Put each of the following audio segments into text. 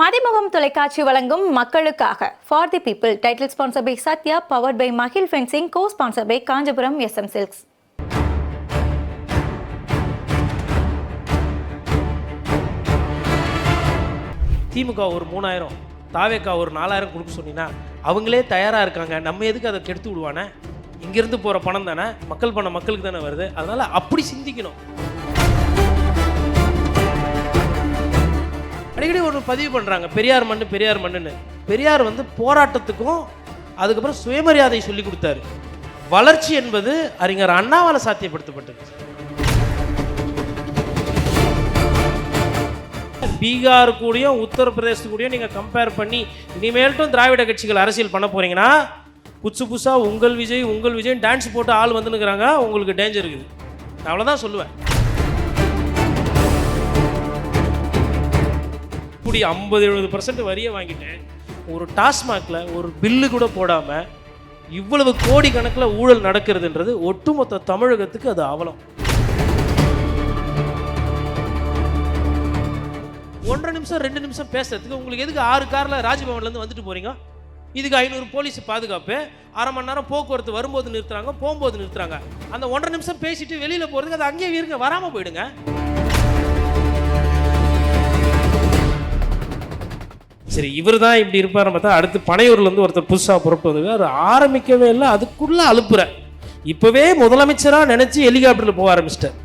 மதிமுகம் தொலைக்காட்சி வழங்கும் மக்களுக்காக for the people title sponsor by Sathya powered by Mahil fencing co sponsor by Kanchipuram SM silks DMK ஒரு மூணாயிரம் தாவேக்கா ஒரு நாலாயிரம் கொடுக்க சொன்னீங்கன்னா அவங்களே தயாராக இருக்காங்க. நம்ம எதுக்கு அதை கெடுத்து விடுவானே? இங்கேருந்து போகிற பணம் தானே? மக்கள் பணம் மக்களுக்கு தானே வருது? அதனால் அப்படி சிந்திக்கணும். அடிக்கடி ஒரு பதிவு பண்ணுறாங்க பெரியார் மண்ணு பெரியார் மண்ணுன்னு. பெரியார் வந்து போராட்டத்துக்கும் அதுக்கப்புறம் சுயமரியாதை சொல்லி கொடுத்தாரு. வளர்ச்சி என்பது அறிஞர் அண்ணாவால் சாத்தியப்படுத்தப்பட்டது. பீகார் கூடயும் உத்தரப்பிரதேசத்து கூடயும் நீங்கள் கம்பேர் பண்ணி இனிமேல்ட்டும் திராவிட கட்சிகள் அரசியல் பண்ண போறீங்கன்னா புதுசு புதுசாக உங்கள் விஜய் உங்கள் விஜய் டான்ஸ் போட்டு ஆள் வந்துன்னுக்குறாங்க உங்களுக்கு டேஞ்சர் இருக்குது. நான் அவ்வளோதான் சொல்லுவேன். இப்படி ஐம்பது எழுபது பர்சன்ட் வரியை வாங்கிட்டு ஒரு டாஸ்மாகில் ஒரு பில்லு கூட போடாமல் இவ்வளவு கோடி கணக்கில் ஊழல் நடக்கிறதுன்றது ஒட்டுமொத்த தமிழகத்துக்கு அது அவலம். ஒன்றரை நிமிஷம் ரெண்டு நிமிஷம் பேசுறதுக்கு உங்களுக்கு எதுக்கு ஆறு காரில் ராஜ்பவன்லேருந்து வந்துட்டு போகிறீங்க இதுக்கு ஐநூறு போலீஸ் பாதுகாப்பு அரை மணி நேரம் போக்குவரத்து வரும்போது நிறுத்துறாங்க போகும்போது நிறுத்துறாங்க. அந்த ஒன்றரை நிமிஷம் பேசிட்டு வெளியில் போகிறதுக்கு அது அங்கேயே இருங்க வராமல் போயிடுங்க. சரி இவர் தான் இப்படி இருப்பாருன்னு பார்த்தா அடுத்து பனையூர்லேருந்து ஒருத்தர் புதுசாக புறப்பட்டு வந்து அவர் ஆரம்பிக்கவே இல்லை அதுக்குள்ளே அலுப்புற. இப்போவே முதலமைச்சராக நினச்சி ஹெலிகாப்டரில் போக ஆரம்பிச்சிட்டார்.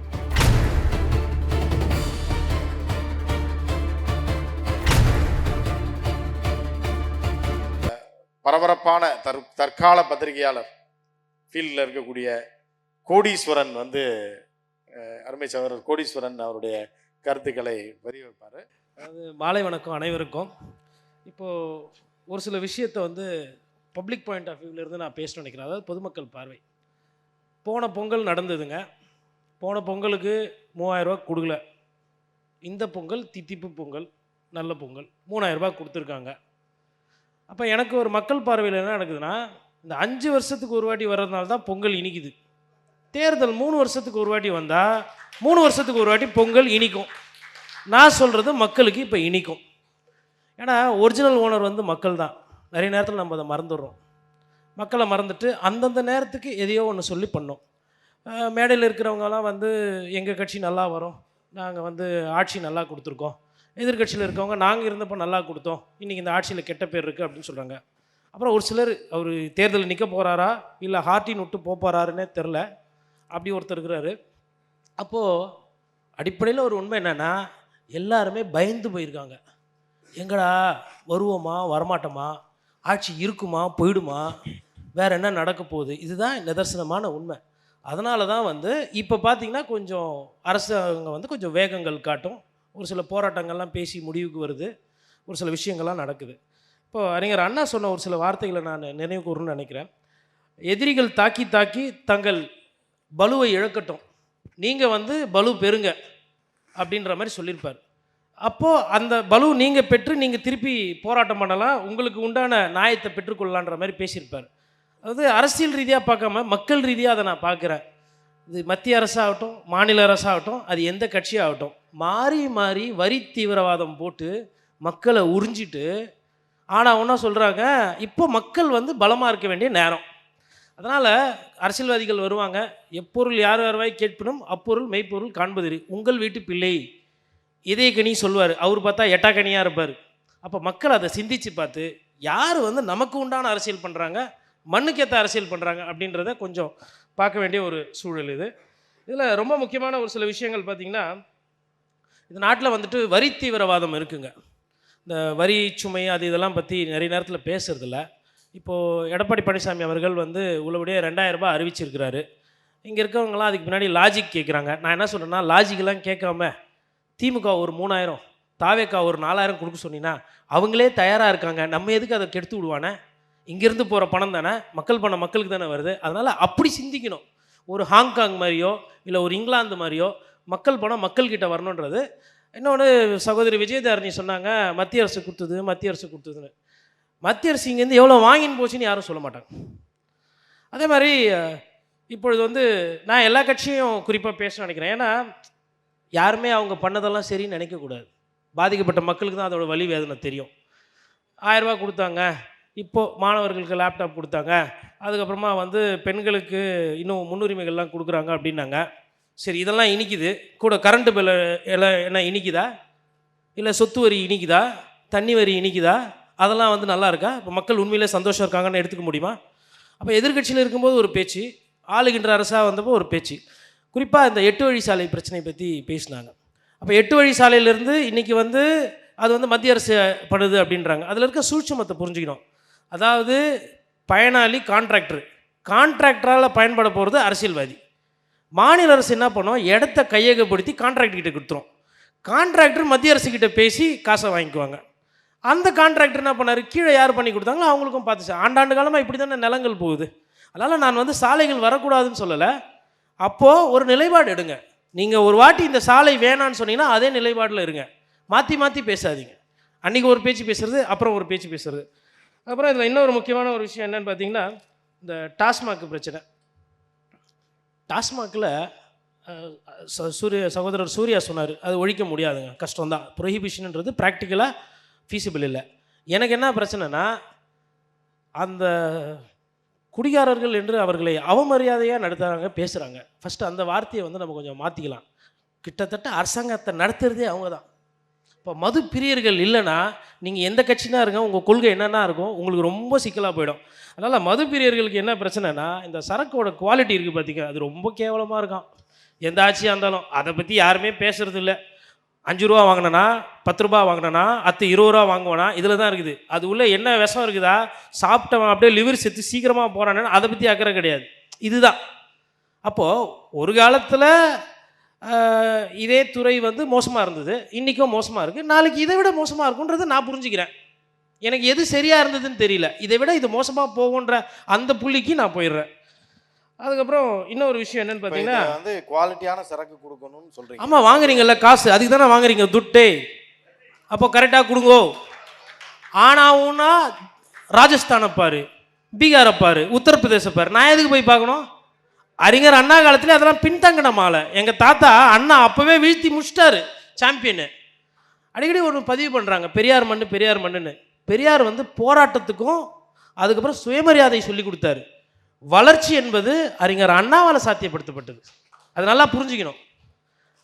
பரபரப்பான தற் தற்கால பத்திரிகையாளர் ஃபீல்டில் இருக்கக்கூடிய கோடீஸ்வரன் வந்து அருமை சகோதரர் கோடீஸ்வரன் அவருடைய கருத்துக்களை பதிவு வைப்பார். மாலை வணக்கம் அனைவருக்கும். இப்போது ஒரு சில விஷயத்தை வந்து பப்ளிக் பாயிண்ட் ஆஃப் வியூவிலேருந்து நான் பேசணும்னு நினைக்கிறேன். அதாவது பொதுமக்கள் பார்வை. போன பொங்கல் நடந்ததுங்க. போன பொங்கலுக்கு மூவாயிரரூபா கொடுக்கல. இந்த பொங்கல் தித்திப்பு பொங்கல் நல்ல பொங்கல் மூணாயிரரூபா கொடுத்துருக்காங்க. அப்போ எனக்கு ஒரு மக்கள் பார்வையில் என்ன நடக்குதுன்னா இந்த அஞ்சு வருஷத்துக்கு ஒரு வாட்டி வர்றதுனால தான் பொங்கல் இனிக்குது. தேர்தல் மூணு வருஷத்துக்கு ஒரு வாட்டி வந்தால் மூணு வருஷத்துக்கு ஒரு வாட்டி பொங்கல் இனிக்கும். நான் சொல்கிறது மக்களுக்கு இப்போ இனிக்கும். ஏன்னா ஒரிஜினல் ஓனர் வந்து மக்கள் தான் நிறைய நேரத்தில் நம்ம அதை மறந்துடுறோம். மக்களை மறந்துட்டு அந்தந்த நேரத்துக்கு எதையோ ஒன்று சொல்லி பண்ணோம். மேடையில் இருக்கிறவங்கலாம் வந்து எங்கள் கட்சி நல்லா வரும். நாங்கள் வந்து ஆட்சி நல்லா கொடுத்துருக்கோம். எதிர்கட்சியில் இருக்கவங்க நாங்கள் இருந்தப்போ நல்லா கொடுத்தோம். இன்றைக்கி இந்த ஆட்சியில் கெட்ட பேர் இருக்குது அப்படின்னு சொல்கிறாங்க அப்புறம் ஒரு சிலர் அவர் தேர்தலில் நிற்க போகிறாரா இல்லை ஹார்ட்டின் விட்டு போகிறாருன்னே தெரில அப்படி ஒருத்தர் இருக்கிறாரு. அப்போது அடிப்படையில் ஒரு உண்மை என்னென்னா எல்லாருமே பயந்து போயிருக்காங்க. எங்கடா வருவோமா வரமாட்டோமா? ஆட்சி இருக்குமா போயிடுமா? வேற என்ன நடக்க போகுது? இதுதான் நிதர்சனமான உண்மை. அதனால தான் வந்து இப்போ பார்த்தீங்கன்னா கொஞ்சம் அரசாங்கம் வந்து கொஞ்சம் வேகங்கள் காட்டும். ஒரு சில போராட்டங்கள்லாம் பேசி முடிவுக்கு வருது. ஒரு சில விஷயங்கள்லாம் நடக்குது. இப்போ அறிஞர் அண்ணா சொன்ன ஒரு சில வார்த்தைகளை நான் நினைவு கூறணும்னு நினைக்கிறேன். எதிரிகள் தாக்கி தாக்கி தங்கள் பலுவை இழக்கட்டும். நீங்கள் வந்து பலு பெறுங்க. அப்படின்ற மாதிரி சொல்லியிருப்பார். அப்போது அந்த பலு நீங்கள் பெற்று நீங்கள் திருப்பி போராட்டம் பண்ணலாம். உங்களுக்கு உண்டான நியாயத்தை பெற்றுக்கொள்ளலான்ற மாதிரி பேசியிருப்பார். அதாவது அரசியல் ரீதியாக பார்க்காம மக்கள் ரீதியாக அதை நான் பார்க்குறேன். இது மத்திய அரசாகட்டும் மாநில அரசாகட்டும் அது எந்த கட்சியாகட்டும் மாறி மாறி வரி தீவிரவாதம் போட்டு மக்களை உறிஞ்சிட்டு ஆனால் ஒன்றா சொல்கிறாங்க இப்போ மக்கள் வந்து பலமாக இருக்க வேண்டிய நேரம். அதனால் அரசியல்வாதிகள் வருவாங்க. எப்பொருள் யார் யார்வாய் கேட்பினும் அப்பொருள் மெய்ப்பொருள் காண்பதிரு. உங்கள் வீட்டு பிள்ளை. இதய கனி சொல்லுவார். அவர் பார்த்தா எட்டாக்கனியாக இருப்பார். அப்போ மக்கள் அதை சிந்திச்சு பார்த்து யார் வந்து நமக்கு உண்டான அரசியல் பண்ணுறாங்க மண்ணுக்கேற்ற அரசியல் பண்ணுறாங்க அப்படின்றத கொஞ்சம் பார்க்க வேண்டிய ஒரு சூழல் இது. இதில் ரொம்ப முக்கியமான ஒரு சில விஷயங்கள் பார்த்திங்கன்னா இந்த நாட்டில் வந்துட்டு வரி தீவிரவாதம் இருக்குங்க. இந்த வரி சுமை அது இதெல்லாம் பற்றி நிறைய நேரத்தில் பேசுறதில்ல. இப்போது எடப்பாடி பழனிசாமி அவர்கள் வந்து உள்ளபடியே ரெண்டாயிரம் ரூபாய் அறிவிச்சிருக்கிறாரு. இங்கே இருக்கவங்களாம் அதுக்கு பின்னாடி லாஜிக் கேட்குறாங்க நான் என்ன சொல்கிறேன்னா லாஜிக்கெலாம் கேட்காம திமுக ஒரு மூணாயிரம் தாவேக்கா ஒரு நாலாயிரம் கொடுக்க சொன்னீங்கன்னா அவங்களே தயாராக இருக்காங்க. நம்ம எதுக்கு அதை கெடுத்து விடுவானே? இங்கேருந்து போகிற பணம் தானே? மக்கள் பணம் மக்களுக்கு தானே வருது? அதனால் அப்படி சிந்திக்கணும். ஒரு ஹாங்காங் மாதிரியோ இல்லை ஒரு இங்கிலாந்து மாதிரியோ மக்கள் பணம் மக்கள்கிட்ட வரணுன்றது. இன்னொன்று சகோதரி விஜயதாரணி சொன்னாங்க மத்திய அரசு கொடுத்தது மத்திய அரசு கொடுத்ததுன்னு. மத்திய அரசு இங்கேருந்து எவ்வளோ வாங்கின்னு போச்சுன்னு யாரும் சொல்ல மாட்டாங்க. அதே மாதிரி இப்பொழுது வந்து நான் எல்லா கட்சியும் குறிப்பாக பேச நினைக்கிறேன். ஏன்னா யாருமே அவங்க பண்ணதெல்லாம் சரின்னு நினைக்கக்கூடாது. பாதிக்கப்பட்ட மக்களுக்கு தான் அதோட வழி வேதனை தெரியும். ஆயரூபா கொடுத்தாங்க. இப்போது மாணவர்களுக்கு லேப்டாப் கொடுத்தாங்க. அதுக்கப்புறமா வந்து பெண்களுக்கு இன்னும் முன்னுரிமைகள்லாம் கொடுக்குறாங்க அப்படின்னாங்க. சரி இதெல்லாம் இனிக்குது. கூட கரண்ட்டு பில்லு எல்லாம் என்ன இனிக்குதா? இல்லை சொத்து வரி இனிக்குதா? தண்ணி வரி இனிக்குதா? அதெல்லாம் வந்து நல்லா இருக்கா? இப்போ மக்கள் உண்மையிலே சந்தோஷம் இருக்காங்கன்னு எடுத்துக்க முடியுமா? அப்போ எதிர்க்கட்சியில் இருக்கும்போது ஒரு பேச்சு ஆளுகின்ற அரசாக வந்தப்போ ஒரு பேச்சு. குறிப்பாக இந்த எட்டு வழி சாலை பிரச்சனை பற்றி பேசினாங்க. அப்போ எட்டு வழி சாலையிலேருந்து இன்றைக்கி வந்து அது வந்து மத்திய அரசு படுது அப்படின்றாங்க. அதில் இருக்க சூட்சமத்தை புரிஞ்சுக்கணும். அதாவது பயனாளி கான்ட்ராக்டர் கான்ட்ராக்டரால் பயன்பட போகிறது அரசியல்வாதி. மாநில அரசு என்ன பண்ணும்? இடத்த கையகப்படுத்தி கான்ட்ராக்டர் கிட்ட கொடுத்துரும். கான்ட்ராக்டர் மத்திய அரசு கிட்ட பேசி காசை வாங்கிக்குவாங்க. அந்த கான்ட்ராக்டர் என்ன பண்ணார்? கீழே யார் பண்ணி கொடுத்தாங்களோ அவங்களுக்கும் பார்த்துச்சு. ஆண்டாண்டு காலமாக இப்படி தானே நிலங்கள் போகுது. அதனால் நான் வந்து சாலைகள் வரக்கூடாதுன்னு சொல்லலை. அப்போது ஒரு நிலைப்பாடு எடுங்க. நீங்கள் ஒரு வாட்டி இந்த சாலை வேணான்னு சொன்னீங்கன்னா அதே நிலைப்பாடில் இருங்க. மாற்றி மாற்றி பேசாதீங்க. அன்றைக்கி ஒரு பேச்சு பேசுறது அப்புறம் ஒரு பேச்சு பேசுறது. அப்புறம் இதில் இன்னொரு முக்கியமான ஒரு விஷயம் என்னன்னு பார்த்தீங்கன்னா இந்த டாஸ்மாக் பிரச்சனை. டாஸ்மாகில் சூரிய சகோதரர் சூர்யா சொன்னார் அது ஒழிக்க முடியாதுங்க. கஷ்டம்தான் ப்ரொஹிபிஷன்ன்றது ப்ராக்டிக்கலாக ஃபீஸிபிள் இல்லை. எனக்கு என்ன பிரச்சனைனா அந்த குடிகாரர்கள் என்று அவர்களை அவமரியாதையாக நடத்துகிறாங்க பேசுகிறாங்க ஃபஸ்ட்டு அந்த வார்த்தையை வந்து நம்ம கொஞ்சம் மாற்றிக்கலாம் கிட்டத்தட்ட அரசாங்கத்தை நடத்துகிறதே அவங்க தான் இப்போ மது பிரியர்கள் இல்லைன்னா நீங்கள் எந்த கட்சினா இருங்க உங்கள் கொள்கை என்னென்னா இருக்கும் உங்களுக்கு ரொம்ப சிக்கலாக போயிடும். அதனால் மது பிரியர்களுக்கு என்ன பிரச்சனைனா இந்த சரக்கோட குவாலிட்டி இருக்குது பார்த்தீங்க அது ரொம்ப கேவலமாக இருக்கும். எந்த ஆட்சியாக இருந்தாலும் அதை பற்றி யாருமே பேசுறது இல்லை. அஞ்சு ரூபா வாங்கினனா பத்து ரூபா வாங்கினனா அத்து இருபது ரூபா வாங்குவானா இதில் தான் இருக்குது. அது உள்ளே என்ன விஷம் இருக்குதா? சாப்பிட்டவன் அப்படியே லிவர் செத்து சீக்கிரமாக போகிறானு அதை பற்றி அக்கறை கிடையாது. இதுதான். அப்போது ஒரு காலத்தில் இதே துறை வந்து மோசமாக இருந்தது. இன்றைக்கும் மோசமாக இருக்குது நாளைக்கு இதை விட மோசமாக இருக்குன்றது நான் புரிஞ்சுக்கிறேன். எனக்கு எது சரியாக இருந்ததுன்னு தெரியல. இதை விட இது மோசமாக போகுன்ற அந்த புள்ளிக்கு நான் போயிடுறேன். அதுக்கப்புறம் இன்னொரு விஷயம் என்னன்னு பார்த்தீங்கன்னா வந்து குவாலிட்டியான சரக்கு கொடுக்கணும்னு சொல்றீங்க. ஆமாம் வாங்குறீங்கல்ல காசு. அதுக்கு தானே வாங்குறீங்க துட்டே. அப்போ கரெக்டாக கொடுங்கோ. ஆனாவுன்னா ராஜஸ்தானை பாரு பீகாரை பாரு உத்தரப்பிரதேச பாரு. நான் எதுக்கு போய் பார்க்கணும்? அறிஞர் அண்ணா காலத்துல அதெல்லாம் பின்தங்கின மாலை. எங்கள் தாத்தா அண்ணா அப்போவே வீழ்த்தி முடிச்சிட்டாரு சாம்பியனு அடிக்கடி ஒன்று பதிவு பண்ணுறாங்க பெரியார் மண்ணு பெரியார் மண்ணுன்னு. பெரியார் வந்து போராட்டத்துக்கும் அதுக்கப்புறம் சுயமரியாதை சொல்லி கொடுத்தாரு. வளர்ச்சி என்பது அறிஞர் அண்ணாவால் சாத்தியப்படுத்தப்பட்டது. அது நல்லா புரிஞ்சுக்கணும்.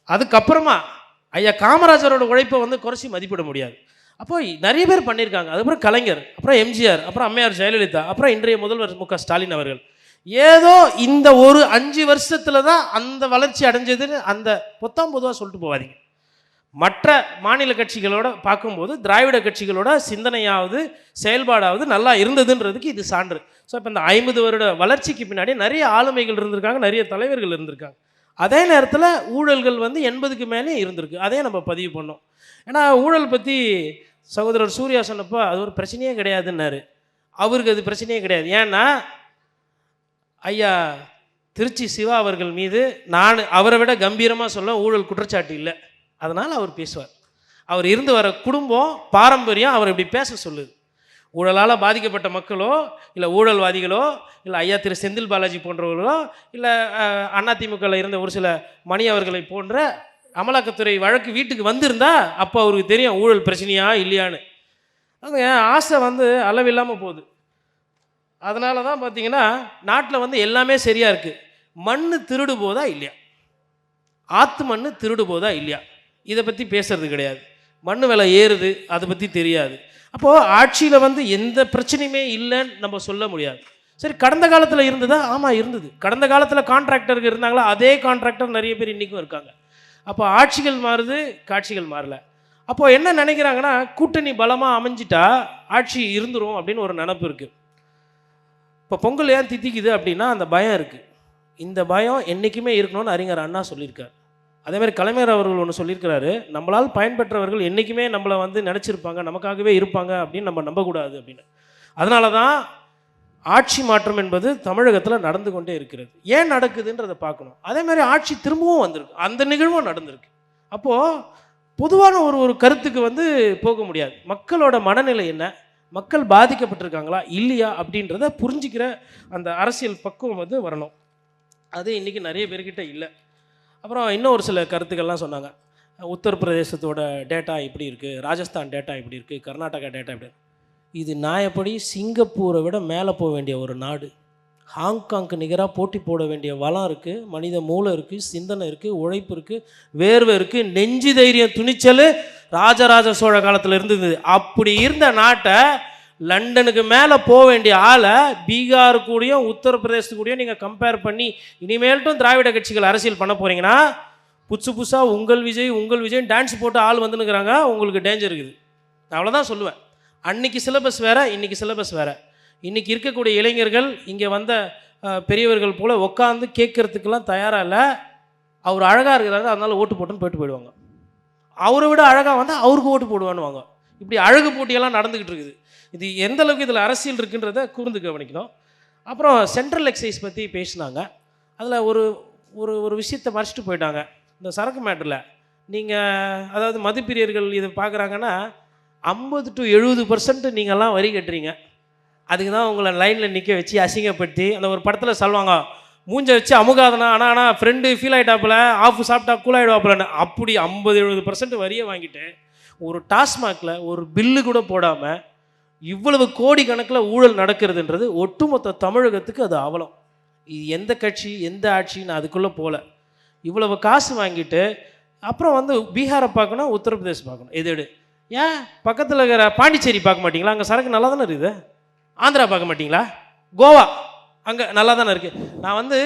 அதுக்கப்புறமா ஐயா காமராஜரோட உழைப்பை வந்து குறைச்சி மதிப்பிட முடியாது. அப்போ நிறைய பேர் பண்ணியிருக்காங்க. அதுக்கப்புறம் கலைஞர் அப்புறம் எம்ஜிஆர் அப்புறம் அம்மையார் ஜெயலலிதா அப்புறம் இன்றைய முதல்வர் மு க ஸ்டாலின் அவர்கள். ஏதோ இந்த ஒரு அஞ்சு வருஷத்தில் தான் அந்த வளர்ச்சி அடைஞ்சதுன்னு அந்த பொத்தாம் பொதுவாக சொல்லிட்டு போகாதீங்க. மற்ற மாநில கட்சிகளோட பார்க்கும்போது திராவிட கட்சிகளோட சிந்தனையாவது செயல்பாடாவது நல்லா இருந்ததுன்றதுக்கு இது சான்று. ஸோ இப்போ இந்த ஐம்பது வருட வளர்ச்சிக்கு பின்னாடி நிறைய ஆளுமைகள் இருந்திருக்காங்க நிறைய தலைவர்கள் இருந்திருக்காங்க. அதே நேரத்தில் ஊழல்கள் வந்து எண்பதுக்கு மேலே இருந்திருக்கு. அதே நம்ம பதிவு பண்ணோம். ஏன்னா ஊழல் பற்றி சகோதரர் சூர்யா சொன்னப்போ அது ஒரு பிரச்சனையே கிடையாதுன்னாரு. அவருக்கு அது பிரச்சனையே கிடையாது. ஏன்னா ஐயா திருச்சி சிவா அவர்கள் மீது நான் அவரை விட கம்பீரமாக சொல்ல ஊழல் குற்றச்சாட்டு இல்லை. அதனால் அவர் பேசுவார். அவர் இருந்து வர குடும்பம் பாரம்பரியம் அவர் இப்படி பேச சொல்லுது. ஊழலால் பாதிக்கப்பட்ட மக்களோ இல்லை ஊழல்வாதிகளோ இல்லை ஐயா திரு செந்தில் பாலாஜி போன்றவர்களோ இல்லை அதிமுகவில் இருந்த ஒரு சில மணி அவர்களை போன்ற அமலாக்கத்துறை வழக்கு வீட்டுக்கு வந்திருந்தா அப்போ அவருக்கு தெரியும் ஊழல் பிரச்சனையா இல்லையான்னு. அது ஆசை வந்து அளவில்லாமல் போகுது. அதனால தான் பார்த்தீங்கன்னா நாட்டில் வந்து எல்லாமே சரியாக இருக்குது மண் திருடு போதா இல்லையா? ஆத்து மண் திருடு போதா இல்லையா? இதை பற்றி பேசுறது கிடையாது. மண் விலை ஏறுது அதை பற்றி தெரியாது. அப்போது ஆட்சியில் வந்து எந்த பிரச்சனையுமே இல்லைன்னு நம்ம சொல்ல முடியாது. சரி கடந்த காலத்தில் இருந்ததா? ஆமாம் இருந்தது. கடந்த காலத்தில் கான்ட்ராக்டருக்கு இருந்தாங்களா? அதே கான்ட்ராக்டர் நிறைய பேர் இன்றைக்கும் இருக்காங்க. அப்போ ஆட்சிகள் மாறுது காட்சிகள் மாறல. அப்போது என்ன நினைக்கிறாங்கன்னா கூட்டணி பலமாக அமைஞ்சிட்டா ஆட்சி இருந்துரும் அப்படின்னு ஒரு நினப்பு இருக்குது இப்போ பொங்கல் ஏன் தித்திக்குது அப்படின்னா அந்த பயம் இருக்குது இந்த பயம் என்றைக்குமே இருக்கணும்னு அறிஞர் அண்ணா சொல்லியிருக்கார். அதே மாதிரி கலைஞர் அவர்கள் ஒன்று சொல்லியிருக்கிறாரு நம்மளால் பயன்பெற்றவர்கள் என்றைக்குமே நம்மளை வந்து நினச்சிருப்பாங்க நமக்காகவே இருப்பாங்க அப்படின்னு நம்ம நம்பக்கூடாது அப்படின்னு. அதனால தான் ஆட்சி மாற்றம் என்பது தமிழகத்தில் நடந்து கொண்டே இருக்கிறது. ஏன் நடக்குதுன்றதை பார்க்கணும். அதே மாதிரி ஆட்சி திரும்பவும் வந்திருக்கு. அந்த நிகழ்வும் நடந்திருக்கு. அப்போது பொதுவான ஒரு ஒரு கருத்துக்கு வந்து போக முடியாது. மக்களோட மனநிலை என்ன? மக்கள் பாதிக்கப்பட்டிருக்காங்களா? இல்லையா? அப்படின்றத புரிஞ்சிக்கிற அந்த அரசியல் பக்குவம் வந்து வரணும். அது இன்றைக்கி நிறைய பேர்கிட்ட இல்லை. அப்புறம் இன்னும் ஒரு சில கருத்துக்கள்லாம் சொன்னாங்க. உத்தரப்பிரதேசத்தோட டேட்டா இப்படி இருக்குது ராஜஸ்தான் டேட்டா இப்படி இருக்குது கர்நாடகா டேட்டா இப்படி இது இது எப்படி சிங்கப்பூரை விட மேலே போக வேண்டிய ஒரு நாடு. ஹாங்காங்க்கு நிகராக போட்டி போட வேண்டிய வளம் இருக்குது மனித மூளை இருக்குது சிந்தனை இருக்குது உழைப்பு இருக்குது வேர்வை இருக்குது நெஞ்சு தைரியம் துணிச்சல் ராஜராஜ சோழ காலத்தில் இருந்தது. அப்படி இருந்த நாட்டை லண்டனுக்கு மேலே போக வேண்டிய ஆளை பீகார் கூடயும் உத்தரப்பிரதேசத்து கூடயும் நீங்கள் கம்பேர் பண்ணி இனிமேல்ட்டும் திராவிட கட்சிகள் அரசியல் பண்ண போகிறீங்கன்னா புதுசு புதுசாக உங்கள் விஜய் உங்கள் விஜய் டான்ஸ் போட்டு ஆள் வந்துனுக்குறாங்க உங்களுக்கு டேஞ்சர் இருக்குது. நான் அவ்வளோதான் சொல்லுவேன். அன்னைக்கு சிலபஸ் வேறு இன்னைக்கு சிலபஸ் வேறு. இன்றைக்கி இருக்கக்கூடிய இளைஞர்கள் இங்கே வந்த பெரியவர்கள் போல் உட்காந்து கேட்குறதுக்கெல்லாம் தயாராக இல்லை. அவர் அழகாக இருக்கிறாரு அதனால் ஓட்டு போட்டுன்னு போயிட்டு போயிடுவாங்க. அவரை விட அழகாக வந்தால் அவருக்கு ஓட்டு போடுவான்னுவாங்க. இப்படி அழகு போட்டியெல்லாம் நடந்துக்கிட்டு இருக்குது. இது எந்த அளவுக்கு இதில் அரசியல் இருக்குன்றதை கூர்ந்து கவனிக்கணும். அப்புறம் சென்ட்ரல் எக்ஸைஸ் பற்றி பேசினாங்க. அதில் ஒரு ஒரு ஒரு விஷயத்தை மறைச்சிட்டு போயிட்டாங்க. இந்த சரக்கு மேட்டரில் நீங்கள் அதாவது மதுப்பிரியர்கள் இதை பார்க்குறாங்கன்னா ஐம்பது டு எழுபது பர்சன்ட் நீங்கள்லாம் வரி கட்டுறீங்க. அதுக்கு தான் உங்களை லைனில் நிற்க வச்சு அசிங்கப்படுத்தி அந்த ஒரு படத்தில் சொல்லுவாங்க மூஞ்ச வச்சு அமுகாதனா ஆனால் ஆனால் ஃப்ரெண்டு ஃபீல் ஆகிட்டாப்புல ஆஃப் சாப்பிட்டா கூல் ஆகிடுவாப்புலன்னு அப்படி ஐம்பது எழுபது பர்சன்ட் வரியை வாங்கிட்டு ஒரு டாஸ்மாகில் ஒரு பில்லு கூட போடாமல் இவ்வளவு கோடி கணக்கில் ஊழல் நடக்கிறதுன்றது ஒட்டுமொத்த தமிழகத்துக்கு அது அவலம். இது எந்த கட்சி எந்த ஆட்சி நான் அதுக்குள்ளே போகல. இவ்வளவு காசு வாங்கிட்டு அப்புறம் வந்து பீகாரை பார்க்கணும் உத்தரப்பிரதேஷ் பார்க்கணும். எது எடு. ஏன்? பக்கத்தில் இருக்கிற பாண்டிச்சேரி பார்க்க மாட்டிங்களா? அங்கே சரக்கு நல்லா தானே இருக்குது? ஆந்திரா பார்க்க மாட்டிங்களா? கோவா அங்கே நல்லா தானே இருக்குது நான் வந்து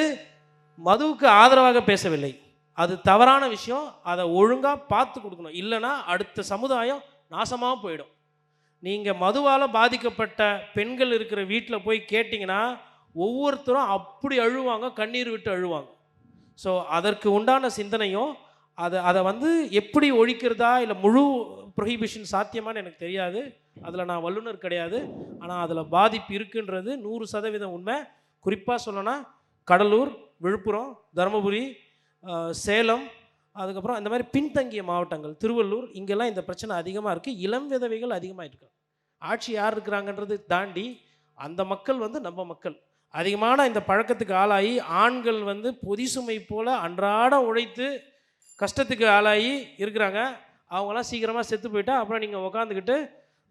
மதுவுக்கு ஆதரவாக பேசவில்லை. அது தவறான விஷயம். அதை ஒழுங்காக பார்த்து கொடுக்கணும். இல்லைன்னா அடுத்த சமுதாயம் நாசமாக போயிடும். நீங்கள் மதுவால் பாதிக்கப்பட்ட பெண்கள் இருக்கிற வீட்டில் போய் கேட்டிங்கன்னா ஒவ்வொருத்தரும் அப்படி அழுவாங்க கண்ணீர் விட்டு அழுவாங்க. ஸோ அதற்கு உண்டான சிந்தனையும் அதை அதை வந்து எப்படி ஒழிக்கிறதா இல்லை முழு ப்ரொஹிபிஷன் சாத்தியமான்னு எனக்கு தெரியாது. அதில் நான் வல்லுநர் கிடையாது. ஆனால் அதில் பாதிப்பு இருக்குன்றது நூறு சதவீதம் உண்மை. குறிப்பாக சொல்லணும்னா கடலூர் விழுப்புரம் தருமபுரி சேலம் அதுக்கப்புறம் இந்த மாதிரி பின்தங்கிய மாவட்டங்கள் திருவள்ளூர் இங்கெல்லாம் இந்த பிரச்சனை அதிகமாக இருக்குது இளம் விதவைகள் அதிகமாக இருக்கு. ஆட்சி யார் இருக்கிறாங்கன்றது தாண்டி அந்த மக்கள் வந்து நம்ம மக்கள். அதிகமான இந்த பழக்கத்துக்கு ஆளாகி ஆண்கள் வந்து பொதி சுமை போல் அன்றாடம் உழைத்து கஷ்டத்துக்கு ஆளாகி இருக்கிறாங்க. அவங்களாம் சீக்கிரமாக செத்து போயிட்டா அப்புறம் நீங்கள் உக்காந்துக்கிட்டு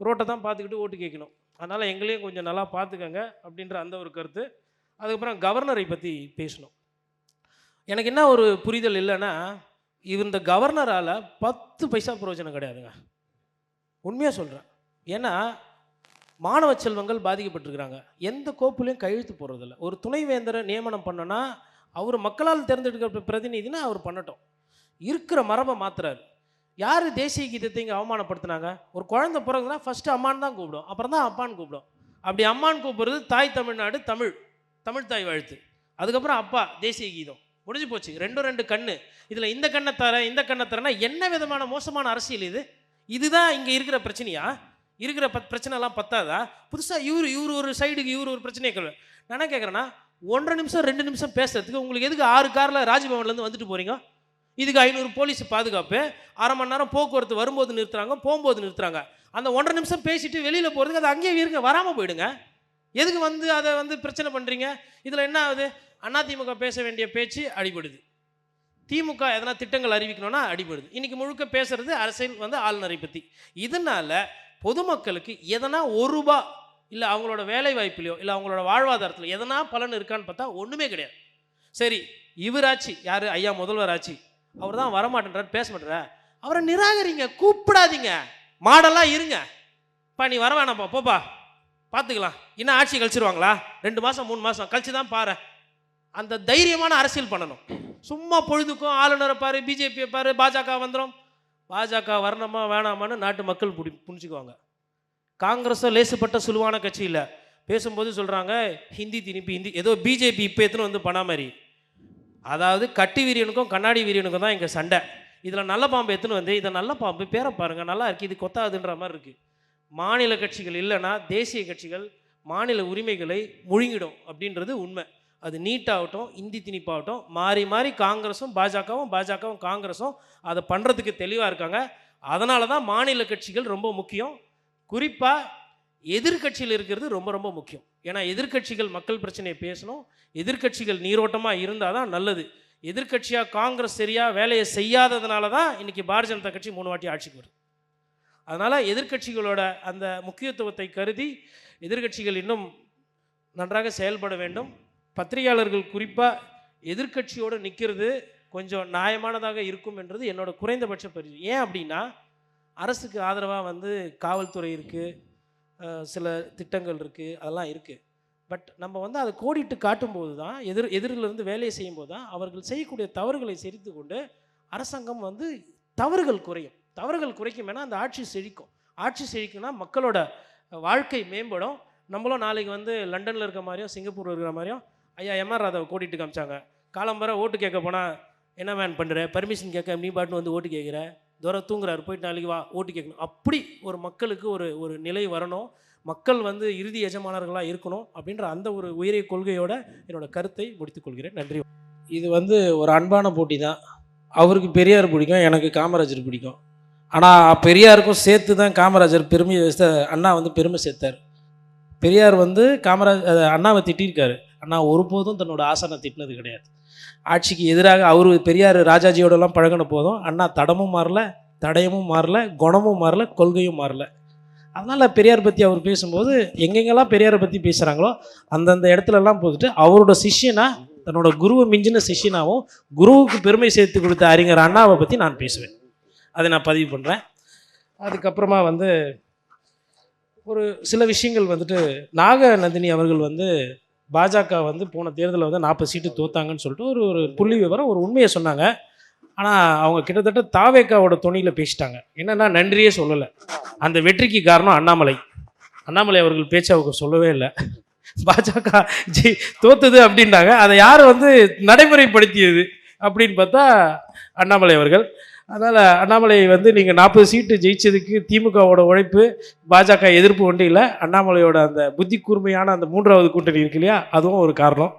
ரோட்டை தான் பார்த்துக்கிட்டு ஓட்டு கேட்கணும். அதனால் எங்களையும் கொஞ்சம் நல்லா பார்த்துக்கங்க அப்படின்ற அந்த ஒரு கருத்து. அதுக்கப்புறம் கவர்னரை பற்றி பேசணும். எனக்கு என்ன ஒரு புரிதல் இல்லைன்னா இந்த கவர்னரால் பத்து பைசா பிரயோஜனம் கிடையாதுங்க. உண்மையாக சொல்கிறேன் ஏன்னா மாணவ செல்வங்கள் பாதிக்கப்பட்டிருக்கிறாங்க. எந்த கோப்புலையும் கையெழுத்து போடுறதில்ல. ஒரு துணைவேந்தரை நியமனம் பண்ணனா அவர் மக்களால் தேர்ந்தெடுக்கப்பட்ட பிரதிநிதினா அவர் பண்ணட்டும். இருக்கிற மரபை மாத்துறாரு. யார் தேசிய கீதத்தை இங்கே அவமானப்படுத்துனாங்க? ஒரு குழந்தை பிறகுனா ஃபஸ்ட்டு அம்மான்னு தான் கூப்பிடும். அப்புறம் தான் அப்பான்னு கூப்பிடும். அப்படி அம்மான்னு கூப்பிடுறது தாய் தமிழ்நாடு தமிழ் தமிழ் தாய் வாழ்த்து. அதுக்கப்புறம் அப்பா தேசிய கீதம். முடிஞ்சு போச்சு. ரெண்டும் ரெண்டு கண்ணு. இதில் இந்த கண்ணை தர இந்த கண்ணை தரேன்னா என்ன விதமான மோசமான அரசியல் இது? இதுதான் இங்கே இருக்கிற பிரச்சனையா? இருக்கிற பத் பிரச்சனைலாம் பத்தாதா? புதுசாக இவர் இவர் ஒரு சைடுக்கு இவர் ஒரு பிரச்சனையை கேள்வி நான் என்ன கேட்குறேன்னா ஒன்றரை நிமிஷம் ரெண்டு நிமிஷம் பேசுறதுக்கு உங்களுக்கு எதுக்கு ஆறு காரில் ராஜ்பவன்லேருந்து வந்துட்டு போகிறீங்க இதுக்கு ஐநூறு போலீஸ் பாதுகாப்பு அரை மணி நேரம் போக்குவரத்து வரும்போது நிறுத்துறாங்க போகும்போது நிறுத்துறாங்க. அந்த ஒன்றரை நிமிஷம் பேசிட்டு வெளியில் போகிறதுக்கு அது அங்கேயே இருங்க வராமல் போயிடுங்க. எதுக்கு வந்து அதை வந்து பிரச்சனை பண்ணுறீங்க இதில் என்ன ஆகுது? அதிமுக பேச வேண்டிய பேச்சு அடிபடுது. திமுக எதனா திட்டங்கள் அறிவிக்கணும்னா அடிபடுது. இன்னைக்கு முழுக்க பேசுறது அரசியல் வந்து ஆளுநரை பற்றி இதனால பொதுமக்களுக்கு எதனா ஒரு ரூபா இல்லை அவங்களோட வேலை வாய்ப்புலையோ இல்லை அவங்களோட வாழ்வாதாரத்தில் எதனா பலன் இருக்கான்னு பார்த்தா ஒன்றுமே கிடையாது. சரி இவராச்சு யார்? ஐயா முதல்வர் ஆச்சு அவர் தான் வரமாட்டேன்றார் பேச மாட்டேறார் அவரை நிராகரிங்க கூப்பிடாதீங்க. மாடெல்லாம் இருங்க. பா நீ வர வேணாம்ப்பா போப்பா பார்த்துக்கலாம் இன்னும் ஆட்சி கழிச்சிருவாங்களா? ரெண்டு மாதம் மூணு மாதம் கழிச்சு தான் பாரு அந்த தைரியமான அரசியல் பண்ணணும். சும்மா பொழுதுக்கும் ஆளுநரை பாரு பிஜேபியை பாரு பாஜக வந்துடும் பாஜக வரணுமா வேணாமான்னு நாட்டு மக்கள் புடி புரிஞ்சுக்குவாங்க. காங்கிரஸும் லேசுப்பட்ட சுலுவான கட்சி இல்லை. பேசும்போது சொல்கிறாங்க ஹிந்தி திணிப்பு ஹிந்தி ஏதோ பிஜேபி இப்போ எத்தனை வந்து பண்ணா மாதிரி அதாவது கட்டி வீரியனுக்கும் கண்ணாடி வீரியனுக்கும் தான் இங்கே சண்டை. இதில் நல்ல பாம்பு எத்துன்னு வந்து இதை நல்ல பாம்பு பேரை பாருங்கள் நல்லா இருக்குது இது கொத்தாதுன்ற மாதிரி இருக்குது மாநில கட்சிகள் இல்லைன்னா தேசிய கட்சிகள் மாநில உரிமைகளை முழுங்கிடும் அப்படின்றது உண்மை. அது நீட்டாகட்டும் இந்தி திணிப்பாகட்டும் மாறி மாறி காங்கிரஸும் பாஜகவும் பாஜகவும் காங்கிரஸும் அதை பண்ணுறதுக்கு தெளிவாக இருக்காங்க. அதனால தான் மாநில கட்சிகள் ரொம்ப முக்கியம். குறிப்பாக எதிர்க்கட்சியில் இருக்கிறது ரொம்ப ரொம்ப முக்கியம். ஏன்னா எதிர்க்கட்சிகள் மக்கள் பிரச்சனையை பேசணும். எதிர்க்கட்சிகள் நீரோட்டமாக இருந்தால் தான் நல்லது. எதிர்க்கட்சியாக காங்கிரஸ் சரியாக வேலையை செய்யாததுனால தான் இன்றைக்கி பாரதிய ஜனதா கட்சி மூணு வாட்டி ஆட்சிக்கு வருது. அதனால் எதிர்க்கட்சிகளோட அந்த முக்கியத்துவத்தை கருதி எதிர்க்கட்சிகள் இன்னும் நன்றாக செயல்பட வேண்டும். பத்திரிகையாளர்கள் குறிப்பாக எதிர்க்கட்சியோடு நிற்கிறது கொஞ்சம் நியாயமானதாக இருக்கும் என்றது என்னோட குறைந்தபட்ச பரிசு. ஏன் அப்படின்னா அரசுக்கு ஆதரவாக வந்து காவல்துறை இருக்குது சில திட்டங்கள் இருக்குது அதெல்லாம் இருக்குது பட் நம்ம வந்து அதை கோடிட்டு காட்டும்போது தான் எதிர் எதிரிலிருந்து வேலையை செய்யும்போது தான் அவர்கள் செய்யக்கூடிய தவறுகளை செறித்து கொண்டு அரசாங்கம் வந்து தவறுகள் குறையும். தவறுகள் குறைக்கும் ஏன்னா அந்த ஆட்சி செழிக்கும். ஆட்சி செழிக்கும்னா மக்களோட வாழ்க்கை மேம்படும். நம்மளும் நாளைக்கு வந்து லண்டனில் இருக்க மாதிரியும் சிங்கப்பூர் இருக்கிற மாதிரியும் ஐயா எம்ஆர் ராதாவை கூட்டிகிட்டு காமிச்சாங்க. காலம்பர ஓட்டு கேட்க போனால் என்ன வேன் பண்ணுற பர்மிஷன் கேட்க நீ பாட்டுன்னு வந்து ஓட்டு கேட்குற? தூரம் தூங்குறாரு போயிட்டு நாளைக்கு வா ஓட்டு கேட்கணும். அப்படி ஒரு மக்களுக்கு ஒரு ஒரு நிலை வரணும். மக்கள் வந்து இறுதி எஜமானர்களாக இருக்கணும் அப்படின்ற அந்த ஒரு உயரிய கொள்கையோட என்னோடய கருத்தை முடித்துக்கொள்கிறேன் நன்றி. இது வந்து ஒரு அன்பான போட்டி தான். அவருக்கு பெரியார் பிடிக்கும் எனக்கு காமராஜர் பிடிக்கும். ஆனால் பெரியாருக்கும் சேர்த்து தான் காமராஜர் பெருமை அண்ணா வந்து பெருமை சேர்த்தார். பெரியார் வந்து காமராஜ் அண்ணாவை திட்டியிருக்காரு ஆனால் ஒருபோதும் தன்னோட ஆசனை திட்டினது கிடையாது. ஆட்சிக்கு எதிராக அவர் பெரியார் ராஜாஜியோடலாம் பழகின போதும் அண்ணா தடமும் மாறல தடயமும் மாறல குணமும் மாறல கொள்கையும் மாறல. அதனால் பெரியார் பற்றி அவர் பேசும்போது எங்கெங்கெல்லாம் பெரியாரை பற்றி பேசுகிறாங்களோ அந்தந்த இடத்துலலாம் போட்டுட்டு அவரோட சிஷ்யனா தன்னோட குருவை மிஞ்சின சிஷ்யனாவும் குருவுக்கு பெருமை சேர்த்து கொடுத்த அறிஞர் அண்ணாவை பற்றி நான் பேசுவேன். அதை நான் பதிவு பண்ணுறேன் அதுக்கப்புறமா வந்து ஒரு சில விஷயங்கள் வந்துட்டு நாக நந்தினி அவர்கள் வந்து பாஜக வந்து போன தேர்தலில் வந்து நாற்பது சீட்டு தோத்தாங்கன்னு சொல்லிட்டு ஒரு ஒரு புள்ளி விவரம் ஒரு உண்மையை சொன்னாங்க. ஆனால் அவங்க கிட்டத்தட்ட தாவேக்காவோட துணியில் பேசிட்டாங்க. என்னன்னா நன்றியே சொல்லலை. அந்த வெற்றிக்கு காரணம் அண்ணாமலை. அண்ணாமலை அவர்கள் பேச்சு அவங்க சொல்லவே இல்லை. பாஜக ஜி தோத்தது அப்படின்னாங்க. அதை யார் வந்து நடைமுறைப்படுத்தியது அப்படின்னு பார்த்தா அண்ணாமலை அவர்கள். அதனால் அண்ணாமலை வந்து நீங்கள் நாற்பது சீட்டு ஜெயிச்சதுக்கு திமுகவோட உழைப்பு பாஜக எதிர்ப்பு ஒன்றும் இல்லை. அண்ணாமலையோட அந்த புத்தி கூர்மையான அந்த மூன்றாவது கூட்டணி இருக்கு இல்லையா? அதுவும் ஒரு காரணம்.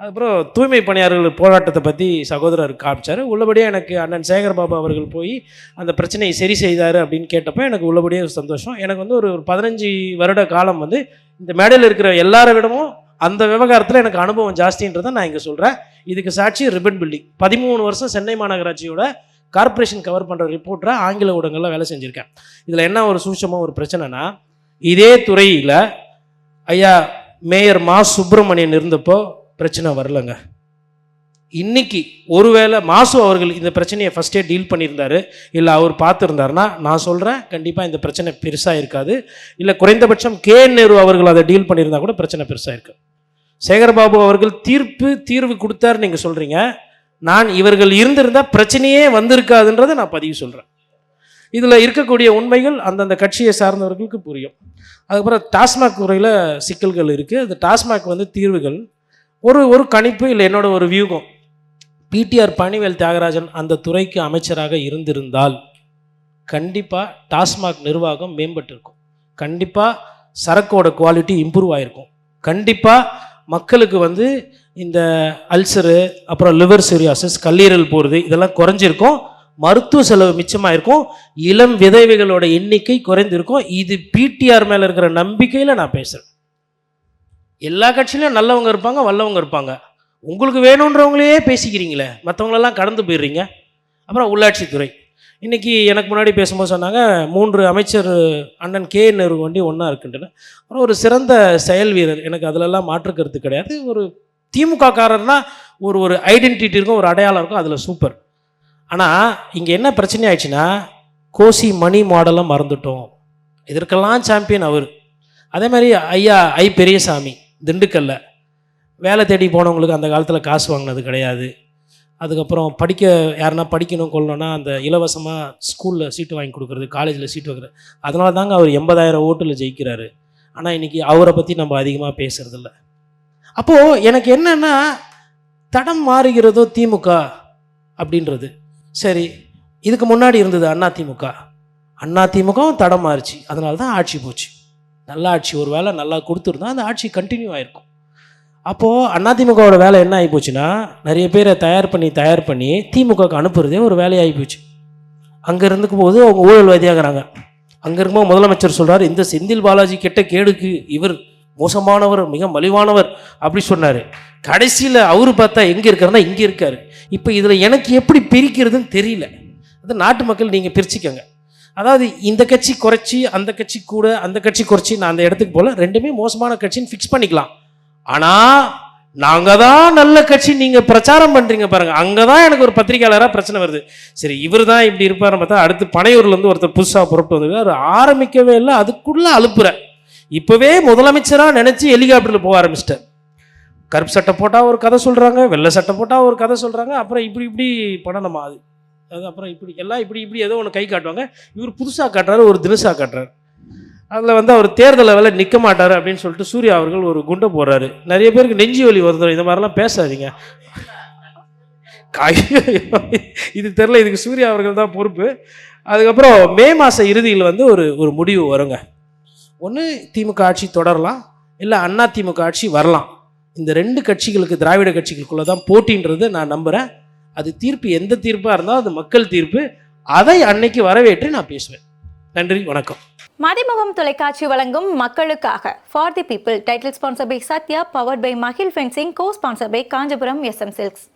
அதுக்கப்புறம் தூய்மை பணியாளர்கள் போராட்டத்தை பற்றி சகோதரர் காமிச்சார். உள்ளபடியாக எனக்கு அண்ணன் சேகர்பாபு அவர்கள் போய் அந்த பிரச்சனையை சரி செய்தார் அப்படின்னு கேட்டப்போ எனக்கு உள்ளபடியே ஒரு சந்தோஷம். எனக்கு வந்து ஒரு ஒரு பதினஞ்சு வருட காலம் வந்து இந்த மேடையில் இருக்கிற எல்லாரை விடமும் அந்த விவகாரத்தில் எனக்கு அனுபவம் ஜாஸ்தின்றதை நான் இங்கே சொல்கிறேன் இதுக்கு சாட்சி ரிப்பன் பில்டிங் பதிமூணு வருஷம் சென்னை மாநகராட்சியோட கார்ப்பரேஷன் கவர் பண்ணுற ரிப்போர்ட்டராக ஆங்கில ஊடகங்களில் வேலை செஞ்சுருக்கேன். இதில் என்ன ஒரு சூட்சமாக ஒரு பிரச்சனைனா இதே துறையில் ஐயா மேயர் மா சுப்பிரமணியன் இருந்தப்போ பிரச்சனை வரலங்க. இன்னைக்கு ஒருவேளை மாசு அவர்கள் இந்த பிரச்சனையை ஃபஸ்ட்டே டீல் பண்ணியிருந்தாரு இல்லை அவர் பார்த்துருந்தாருன்னா நான் சொல்கிறேன் கண்டிப்பாக இந்த பிரச்சனை பெருசாக இருக்காது. இல்லை குறைந்தபட்சம் கே நேரு அவர்கள் அதை டீல் பண்ணியிருந்தா கூட பிரச்சனை பெருசாக இருக்கு. சேகர்பாபு அவர்கள் தீர்ப்பு தீர்வு கொடுத்தாரு நீங்கள் சொல்கிறீங்க நான் இவர்கள் இருந்திருந்தால் பிரச்சனையே வந்திருக்காதுன்றதை நான் பதிவு சொல்கிறேன் இதில் இருக்கக்கூடிய உண்மைகள் அந்தந்த கட்சியை சார்ந்தவர்களுக்கு புரியும். அதுக்கப்புறம் டாஸ்மாக் முறையில் சிக்கல்கள் இருக்குது அந்த டாஸ்மாக் வந்து தீர்வுகள். ஒரு ஒரு கணிப்பு இல்லை என்னோட ஒரு வியூகம். பிடிஆர் பழனிவேல் தியாகராஜன் அந்த துறைக்கு அமைச்சராக இருந்திருந்தால் கண்டிப்பாக டாஸ்மாக் நிர்வாகம் மேம்பட்டிருக்கும் கண்டிப்பாக சரக்கோட குவாலிட்டி இம்ப்ரூவ் ஆகிருக்கும் கண்டிப்பாக மக்களுக்கு வந்து இந்த அல்சரு அப்புறம் லிவர் சிரியாசிஸ் கல்லீரல் போகிறது இதெல்லாம் குறைஞ்சிருக்கும். மருத்துவ செலவு மிச்சமாக இருக்கும் இளம் விதவைகளோட எண்ணிக்கை குறைந்திருக்கும். இது பிடிஆர் மேலே இருக்கிற நம்பிக்கையில் நான் பேசுகிறேன் எல்லா கட்சியிலையும் நல்லவங்க இருப்பாங்க வல்லவங்க இருப்பாங்க. உங்களுக்கு வேணுன்றவங்களையே பேசிக்கிறீங்களே மற்றவங்களெல்லாம் கடந்து போயிடுறீங்க. அப்புறம் உள்ளாட்சித்துறை இன்றைக்கி எனக்கு முன்னாடி பேசும்போது சொன்னாங்க மூன்று அமைச்சர் அண்ணன் கே நேரு வண்டி ஒன்றா இருக்குன்ட்டு அப்புறம் ஒரு சிறந்த செயல் வீரர். எனக்கு அதிலெல்லாம் மாற்று கருத்து கிடையாது. ஒரு திமுக காரர்னா ஒரு ஒரு ஐடென்டிட்டி இருக்கும் ஒரு அடையாளம் இருக்கும் அதில் சூப்பர் ஆனால் இங்கே என்ன பிரச்சனை ஆயிடுச்சுன்னா கோசி மணி மாடலை மறந்துட்டோம். இதற்கெல்லாம் சாம்பியன் அவர். அதே மாதிரி ஐயா ஐ பெரியசாமி திண்டுக்கல்ல. வேலை தேடி போனவங்களுக்கு அந்த காலத்தில் காசு வாங்கினது கிடையாது. அதுக்கப்புறம் படிக்க யாருன்னா படிக்கணும் கொள்ளணும்னா அந்த இலவசமாக ஸ்கூலில் சீட்டு வாங்கி கொடுக்குறது காலேஜில் சீட்டு வாங்குறது அதனால தாங்க அவர் எண்பதாயிரம் ஓட்டில் ஜெயிக்கிறாரு. ஆனால் இன்றைக்கி அவரை பற்றி நம்ம அதிகமாக பேசுறதில்ல. அப்போது எனக்கு என்னென்னா தடம் மாறுகிறதோ திமுக அப்படின்றது. சரி இதுக்கு முன்னாடி இருந்தது அண்ணா திமுக. அண்ணா திமுகவும் தடம் மாறுச்சு. அதனால தான் ஆட்சி போச்சு. நல்ல ஆட்சி ஒரு வேளை நல்லா கொடுத்துருந்தா அந்த ஆட்சி கண்டினியூ ஆகிருக்கும் அப்போது அதிமுகவோட வேலை என்ன ஆகி போச்சுன்னா நிறைய பேரை தயார் பண்ணி தயார் பண்ணி திமுகவுக்கு அனுப்புறதே ஒரு வேலையாகி போச்சு. அங்கே இருந்துக்கும் போது அவங்க ஊழல்வாதியாகிறாங்க அங்கே இருக்கும்போது முதலமைச்சர் சொல்கிறார் இந்த செந்தில் பாலாஜி கெட்ட கேடுக்கு இவர் மோசமானவர் மிக மலிவானவர் அப்படி சொன்னார். கடைசியில் அவர் பார்த்தா எங்கே இருக்காருன்னா இங்கே இருக்கார். இப்போ இதில் எனக்கு எப்படி பிரிக்கிறதுன்னு தெரியல. அது நாட்டு மக்கள் நீங்கள் பிரிச்சுக்கோங்க. அதாவது இந்த கட்சி குறைச்சி அந்த கட்சி கூட அந்த கட்சி குறைச்சி நான் அந்த இடத்துக்கு போகல ரெண்டுமே மோசமான கட்சின்னு ஃபிக்ஸ் பண்ணிக்கலாம். ஆனால் நாங்கள் தான் நல்ல கட்சி நீங்கள் பிரச்சாரம் பண்ணுறீங்க பாருங்கள் அங்கே தான் எனக்கு ஒரு பத்திரிக்கையாளராக பிரச்சனை வருது. சரி இவர் தான் இப்படி இருப்பாருன்னு பார்த்தா அடுத்து பனையூர்லேருந்து ஒருத்தர் புதுசாக புறப்பட்டு வந்திருக்காரு. அவர் ஆரம்பிக்கவே இல்லை அதுக்குள்ளே அலுப்புற. இப்போவே முதலமைச்சராக நினச்சி ஹெலிகாப்டரில் போக ஆரம்பிச்சிட்டார் கருப்பு சட்டை போட்டால் ஒரு கதை சொல்கிறாங்க வெள்ளை சட்டை போட்டால் ஒரு கதை சொல்கிறாங்க அப்புறம் இப்படி இப்படி பண்ணணுமா அது. அது அப்புறம் இப்படி எல்லாம் இப்படி இப்படி ஏதோ ஒன்று கை காட்டுவாங்க. இவர் புதுசாக காட்டுறாரு ஒரு தினசாக காட்டுறாரு. அதில் வந்து அவர் தேர்தலில் வேலை நிற்க மாட்டார் அப்படின்னு சொல்லிட்டு சூர்யா அவர்கள் ஒரு குண்டை போடுறாரு. நிறைய பேருக்கு நெஞ்சு வலி வருது இந்த மாதிரிலாம் பேசாதீங்க. காய் இது தெரில இதுக்கு சூர்யா அவர்கள் தான் பொறுப்பு. அதுக்கப்புறம் மே மாத இறுதியில் வந்து ஒரு ஒரு முடிவு வருங்க. ஒன்று திமுக ஆட்சி தொடரலாம் இல்லை அண்ணா திமுக ஆட்சி வரலாம். இந்த ரெண்டு கட்சிகளுக்கு திராவிட கட்சிகளுக்குள்ள தான் போட்டின்றது நான் நம்புகிறேன் அது தீர்ப்பு எந்த தீர்ப்பாக இருந்தாலும் அது மக்கள் தீர்ப்பு. அதை அன்னைக்கு வரவேற்று நான் பேசுவேன். நன்றி வணக்கம். மதிமுகம் தொலைக்காட்சி வழங்கும் மக்களுக்காக for the people title sponsor by Sathya powered by மகிழ் fencing co sponsor by Kanchipuram SM silks